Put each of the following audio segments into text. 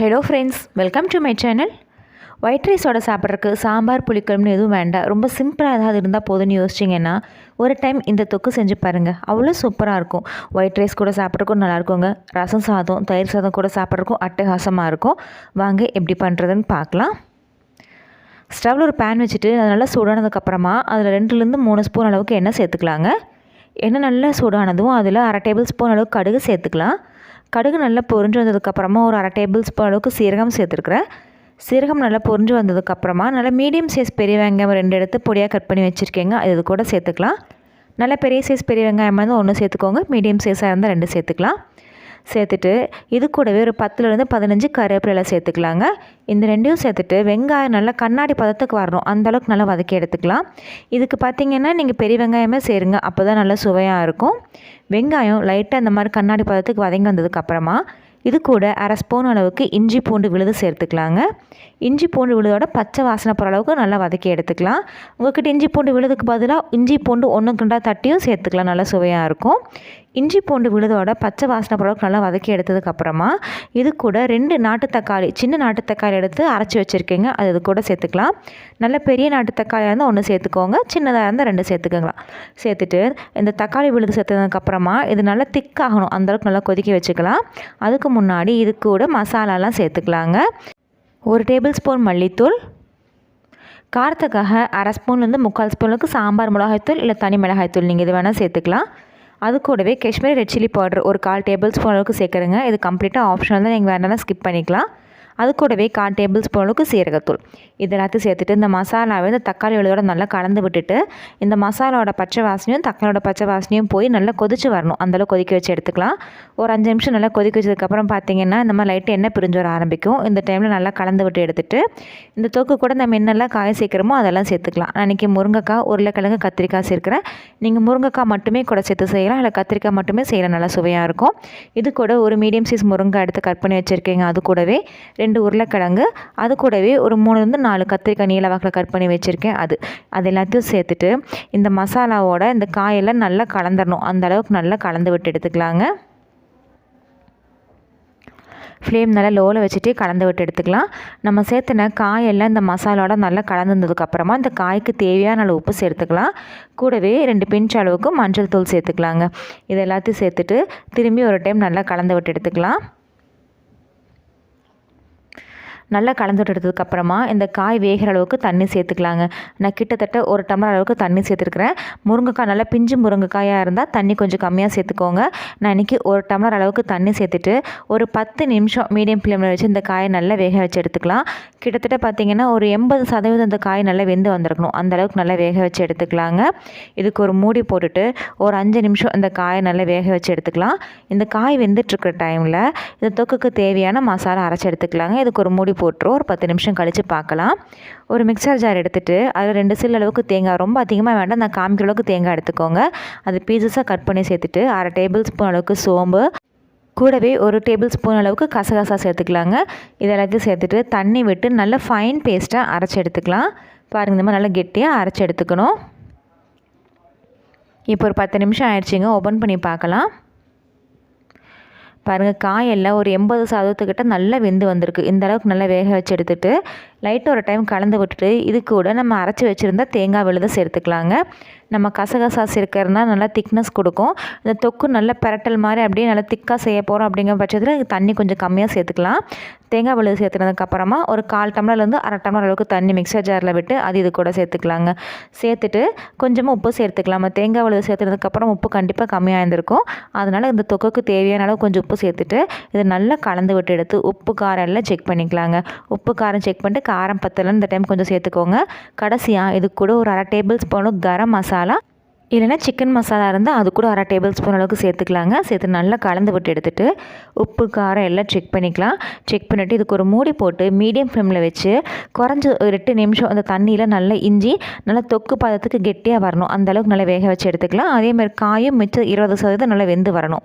Hello friends welcome to my channel white ரைஸோட சாப்பிட்றதுக்கு சாம்பார் புளிக்குழம்புன்னு எதுவும் வேண்டாம். ரொம்ப சிம்பிளாக ஏதாவது இருந்தால் போதும்னு யோசிச்சிங்கன்னா ஒரு டைம் இந்த தொக்கு செஞ்சு பாருங்கள் அவ்வளோ சூப்பராக இருக்கும். ஒயிட் ரைஸ் கூட சாப்பிட்றக்கும் நல்லாயிருக்குங்க ரசம் சாதம் தயிர் சாதம் கூட சாப்பிட்றக்கும் அட்டகாசமாக இருக்கும். வாங்க எப்படி பண்ணுறதுன்னு பார்க்கலாம். ஸ்டவ்வில் ஒரு பேன் வச்சுட்டு அது நல்லா சூடானதுக்கப்புறமா அதில் ரெண்டுலேருந்து மூணு ஸ்பூன் அளவுக்கு எண்ணெய் சேர்த்துக்கலாங்க. எண்ணெய் நல்லா சூடானதும் அதில் அரை டேபிள் ஸ்பூன் அளவுக்கு கடுகு சேர்த்துக்கலாம். கடுகு நல்லா பொரிஞ்சு வந்ததுக்கப்புறமா ஒரு அரை டேபிள் ஸ்பூன் அளவுக்கு சீரகம் சேர்த்துருக்குறேன். சீரகம் நல்லா பொரிஞ்சு வந்ததுக்கப்புறமா நல்லா மீடியம் சைஸ் பெரிய வெங்காயம் ரெண்டு எடுத்து பொடியாக கட் பண்ணி வச்சுருக்கேங்க. அது இது கூட சேர்த்துக்கலாம். நல்லா பெரிய சைஸ் பெரிய வெங்காயமாக இருந்தால் ஒன்று சேர்த்துக்கோங்க. மீடியம் சைஸாக இருந்தால் ரெண்டு சேர்த்துக்கலாம். சேர்த்துட்டு இது கூடவே ஒரு பத்துலேருந்து பதினஞ்சு கருவேப்பிலை சேர்த்துக்கலாங்க. இந்த ரெண்டையும் சேர்த்துட்டு வெங்காயம் நல்லா கண்ணாடி பதத்துக்கு வரணும். அந்தளவுக்கு நல்லா வதக்கி எடுத்துக்கலாம். இதுக்கு பார்த்தீங்கன்னா நீங்கள் பெரிய வெங்காயமே சேருங்க. அப்போ தான் நல்லா சுவையாக இருக்கும். வெங்காயம் லைட்டாக இந்த மாதிரி கண்ணாடி பதத்துக்கு வதங்கி வந்ததுக்கப்புறமா இது கூட அரை ஸ்பூன் அளவுக்கு இஞ்சி பூண்டு விழுது சேர்த்துக்கலாங்க. இஞ்சி பூண்டு விழுதோட பச்சை வாசனை போகிற அளவுக்கு நல்லா வதக்கி எடுத்துக்கலாம். உங்கள்கிட்ட இஞ்சி பூண்டு விழுதுக்கு பதிலாக இஞ்சி பூண்டு ஒன்று குண்டாக தட்டியும் சேர்த்துக்கலாம். நல்லா சுவையாக இருக்கும். இஞ்சி பூண்டு விழுதோட பச்சை வாசனை பொருளுக்கு நல்லா வதக்கி எடுத்ததுக்கப்புறமா இது கூட ரெண்டு நாட்டு தக்காளி சின்ன நாட்டு தக்காளி எடுத்து அரைச்சி வச்சுருக்கீங்க. அது இது கூட சேர்த்துக்கலாம். நல்ல பெரிய நாட்டு தக்காளியாக இருந்தால் ஒன்று சேர்த்துக்கோங்க. சின்னதாக இருந்தால் ரெண்டு சேர்த்துக்கோங்களா சேர்த்துட்டு இந்த தக்காளி விழுது சேர்த்ததுக்கப்புறமா இது நல்லா திக்காகணும் அந்தளவுக்கு நல்லா கொதிக்க வச்சுக்கலாம். அதுக்கு முன்னாடி இது கூட மசாலாலாம் சேர்த்துக்கலாங்க. ஒரு டேபிள் ஸ்பூன் மல்லித்தூள். காரத்துக்காக அரை ஸ்பூன்லேருந்து முக்கால் ஸ்பூனுக்கு சாம்பார் மிளகாய்த்தூள் இல்லை தனி மிளகாய்த்தூள் நீங்கள் இது வேணால் சேர்த்துக்கலாம். அது கூடவே காஷ்மீரி ரெட் சில்லி பவுடர் ஒரு கால் டேபிள் ஸ்பூன் அளவுக்கு சேர்க்குறேங்க. இது கம்ப்ளீட்டாக ஆப்ஷனல் தான். நீங்கள் வேணாலும் ஸ்கிப் பண்ணிக்கலாம். அது கூடவே கால் டேபிள் ஸ்பூன் அளவுக்கு சீரகத்தூள். இது எல்லாத்தையும் சேர்த்துட்டு இந்த மசாலாவை இந்த தக்காளி விழுதோட நல்லா கலந்து விட்டுட்டு இந்த மசாலாவோட பச்சை வாசனையும் தக்காளியோட பச்சை வாசனையும் போய் நல்லா கொதிச்சு வரணும். அந்தளவு கொதிக்க வச்சு எடுத்துக்கலாம். ஒரு அஞ்சு நிமிஷம் நல்லா கொதிக்க வச்சதுக்கப்புறம் பார்த்தீங்கன்னா இந்த மாதிரி லைட்டு எண்ணெய் பிரிஞ்சு வர ஆரம்பிக்கும். இந்த டைமில் நல்லா கலந்து விட்டு எடுத்துட்டு இந்த தொக்கு கூட நம்ம என்னெல்லாம் காய சேர்க்குறோமோ அதெல்லாம் சேர்த்துக்கலாம். நான் இன்றைக்கி முருங்கைக்காய் உருளைக்கிழங்கு கத்திரிக்காய் சேர்க்குறேன். நீங்கள் முருங்கைக்காய் மட்டுமே கூட சேர்த்து செய்யலாம். இல்லை கத்திரிக்காய் மட்டுமே செய்யலாம். நல்லா சுவையாக இருக்கும். இது கூட ஒரு மீடியம் சைஸ் முருங்கை எடுத்து கட் பண்ணி வச்சுருக்கீங்க. அது கூடவே ரெண்டு ரெண்டு உருளைக்கிழங்கு அது கூடவே ஒரு மூணுலேருந்து நாலு கத்திரிக்காய் நீல வாக்கில் கட் பண்ணி வச்சுருக்கேன் அது. அது எல்லாத்தையும் சேர்த்துட்டு இந்த மசாலாவோட இந்த காயெல்லாம் நல்லா கலந்துடணும் அந்த அளவுக்கு நல்லா கலந்து விட்டு எடுத்துக்கலாங்க. ஃப்ளேம் நல்லா லோவில் வச்சுட்டு கலந்து விட்டு எடுத்துக்கலாம். நம்ம சேர்த்துன காயெல்லாம் இந்த மசாலோட நல்லா கலந்துருந்ததுக்கப்புறமா இந்த காய்க்கு தேவையான அளவு உப்பு சேர்த்துக்கலாம். கூடவே ரெண்டு பிஞ்ச் அளவுக்கு மஞ்சள் தூள் சேர்த்துக்கலாங்க. இது எல்லாத்தையும் சேர்த்துட்டு திரும்பி ஒரு டைம் நல்லா கலந்து விட்டு எடுத்துக்கலாம். நல்லா கலந்து எடுத்ததுக்கப்புறமா இந்த காய் வேகிற அளவுக்கு தண்ணி சேர்த்துக்கலாங்க. நான் கிட்டத்தட்ட ஒரு டம்ளர் அளவுக்கு தண்ணி சேர்த்துருக்குறேன். முருங்கைக்காய் நல்லா பிஞ்சு முருங்கைக்காயாக இருந்தால் தண்ணி கொஞ்சம் கம்மியாக சேர்த்துக்கோங்க. நான் இன்றைக்கி ஒரு டம்ளர் அளவுக்கு தண்ணி சேர்த்துட்டு ஒரு பத்து நிமிஷம் மீடியம் ஃப்ளேமில் வச்சு இந்த காயை நல்லா வேக வச்சு எடுத்துக்கலாம். கிட்டத்தட்ட பார்த்திங்கன்னா ஒரு எண்பது சதவீதம் இந்த காய் நல்லா வெந்து வந்திருக்கணும். அந்த அளவுக்கு நல்லா வேக வச்சு எடுத்துக்கலாங்க. இதுக்கு ஒரு மூடி போட்டுட்டு ஒரு அஞ்சு நிமிஷம் இந்த காயை நல்லா வேக வச்சு எடுத்துக்கலாம். இந்த காய் வெந்துட்டுருக்குற டைமில் இந்த தொக்குக்கு தேவையான மசாலா அரைச்சி எடுத்துக்கலாங்க. இதுக்கு ஒரு மூடி போட்டுரும். ஒரு பத்து நிமிஷம் கழித்து பார்க்கலாம். ஒரு மிக்சர் ஜார் எடுத்துகிட்டு அதில் ரெண்டு சில் அளவுக்கு தேங்காய் ரொம்ப அதிகமாக வேண்டாம். நான் காமிக்கிற அளவுக்கு தேங்காய் எடுத்துக்கோங்க. அது பீசஸாக கட் பண்ணி சேர்த்துட்டு அரை டேபிள் ஸ்பூன் அளவுக்கு சோம்பு. கூடவே ஒரு டேபிள் ஸ்பூன் அளவுக்கு கசகசா சேர்த்துக்கலாங்க. இது எல்லாத்தையும் சேர்த்துட்டு தண்ணி விட்டு நல்ல ஃபைன் பேஸ்ட்டாக அரைச்சி எடுத்துக்கலாம். பாருங்கள் இந்த மாதிரி நல்லா கெட்டியாக அரைச்சி எடுத்துக்கணும். இப்போ ஒரு பத்து நிமிஷம் ஆயிடுச்சிங்க. ஓப்பன் பண்ணி பார்க்கலாம். பாருங்கள் காயெல்லாம் ஒரு எண்பது சதவீதத்துக்கிட்ட நல்லா வெந்து வந்திருக்கு. இந்த அளவுக்கு நல்லா வேக வச்சு எடுத்துகிட்டு லைட்டாக ஒரு டைம் கலந்து விட்டுட்டு இது கூட நம்ம அரைச்சி வச்சுருந்தா தேங்காய் விழுத சேர்த்துக்கலாங்க. நம்ம கசகசா சேர்க்கறதுனா நல்லா திக்னஸ் கொடுக்கும். இந்த தொக்கு நல்ல பெரட்டல் மாதிரி அப்படியே நல்லா திக்காக செய்ய போகிறோம் அப்படிங்கிற பட்சத்தில் தண்ணி கொஞ்சம் கம்மியாக சேர்த்துக்கலாம். தேங்காய் விழுது சேர்த்துனதுக்கப்புறமா ஒரு கால் டம்ளர்லேருந்து அரை டம்ளர் அளவுக்கு தண்ணி மிக்சர் ஜாரில் விட்டு அது இது கூட சேர்த்துக்கலாங்க. சேர்த்துட்டு கொஞ்சமாக உப்பு சேர்த்துக்கலாம். தேங்காய் விழுது சேர்த்துனதுக்கப்புறம் உப்பு கண்டிப்பாக கம்மியாக இருந்திருக்கும் அதனால் இந்த தொக்குக்கு தேவையான அளவு கொஞ்சம் உப்பு சேர்த்துட்டு இதை நல்லா கலந்து விட்டு எடுத்து உப்பு காரம் எல்லாம் செக் பண்ணிக்கலாங்க. உப்பு காரம் செக் பண்ணிட்டு காரம் பத்தலன்னு இந்த டைம் கொஞ்சம் சேர்த்துக்கோங்க. கடைசியாக இது கூட ஒரு அரை டேபிள் ஸ்பூனு கரம் மசாலா இல்லைனா சிக்கன் மசாலா இருந்தால் அது கூட அரை டேபிள் ஸ்பூன் அளவுக்கு சேர்த்துக்கலாங்க. சேர்த்து நல்லா கலந்து விட்டு எடுத்துகிட்டு உப்பு காரம் எல்லாம் செக் பண்ணிக்கலாம். செக் பண்ணிவிட்டு இதுக்கு ஒரு மூடி போட்டு மீடியம் ஃப்ளேமில் வச்சு குறைஞ்ச ஒரு எட்டு நிமிஷம் அந்த தண்ணியில் நல்லா இஞ்சி நல்லா தொக்கு பதத்துக்கு கெட்டியாக வரணும். அந்தளவுக்கு நல்லா வேக வச்சு எடுத்துக்கலாம். அதேமாதிரி காயும் மிச்சம் இருபது சதவீதம் நல்லா வெந்து வரணும்.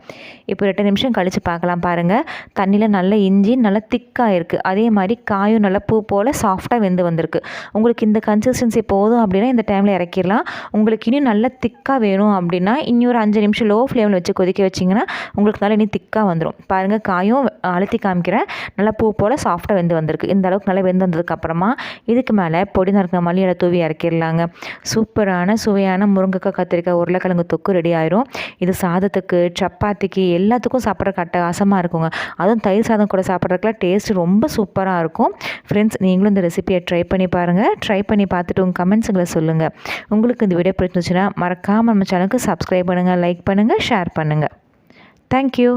இப்போ எட்டு நிமிஷம் கழித்து பார்க்கலாம் பாருங்கள் தண்ணியில் நல்லா இஞ்சி நல்லா திக்காக இருக்குது அதே மாதிரி காயும் நல்லா பூ போல் சாஃப்டாக வெந்து வந்திருக்கு. உங்களுக்கு இந்த கன்சிஸ்டன்சி போதும் அப்படின்னா இந்த டைமில் இறக்கிடலாம். உங்களுக்கு இன்னும் நல்லா திக் திக்காக வேணும் அப்படின்னா இனி ஒரு அஞ்சு நிமிஷம் லோ ஃப்ளேமில் வச்சு கொதிக்க வச்சிங்கன்னா உங்களுக்கு நல்லா இனி திக்காக வந்துடும் பாருங்கள் காயும் அழுத்தி காமிக்கிறேன். நல்லா பூ போல் சாஃப்டாக வெந்து வந்திருக்கு. இந்த அளவுக்கு நல்லா வெந்து வந்ததுக்கப்புறமா இதுக்கு மேலே பொடி நறுக்கிற மல்லியில் தூவி இறக்கிடலாங்க. சூப்பரான சுவையான முருங்கைக்காய் கத்திரிக்காய் உருளைக்கிழங்கு தொக்கு ரெடி ஆயிரும். இது சாதத்துக்கு சப்பாத்திக்கு எல்லாத்துக்கும் சாப்பிட்ற கட்டகாசமாக இருக்குங்க. அதுவும் தயிர் சாதம் கூட சாப்பிட்றதுக்குலாம் டேஸ்ட் ரொம்ப சூப்பராக இருக்கும். ஃப்ரெண்ட்ஸ் நீங்களும் இந்த ரெசிபியை ட்ரை பண்ணி பாருங்கள் ட்ரை பண்ணி பார்த்துட்டு உங்கள் கமெண்ட்ஸுங்களை சொல்லுங்கள் உங்களுக்கு இந்த வீடியோ பிடிச்சிருந்துச்சுன்னா மறக்காமல் நம்ம சேனலுக்கு சப்ஸ்கிரைப் பண்ணுங்கள் லைக் பண்ணுங்கள் ஷேர் பண்ணுங்கள் தேங்க்யூ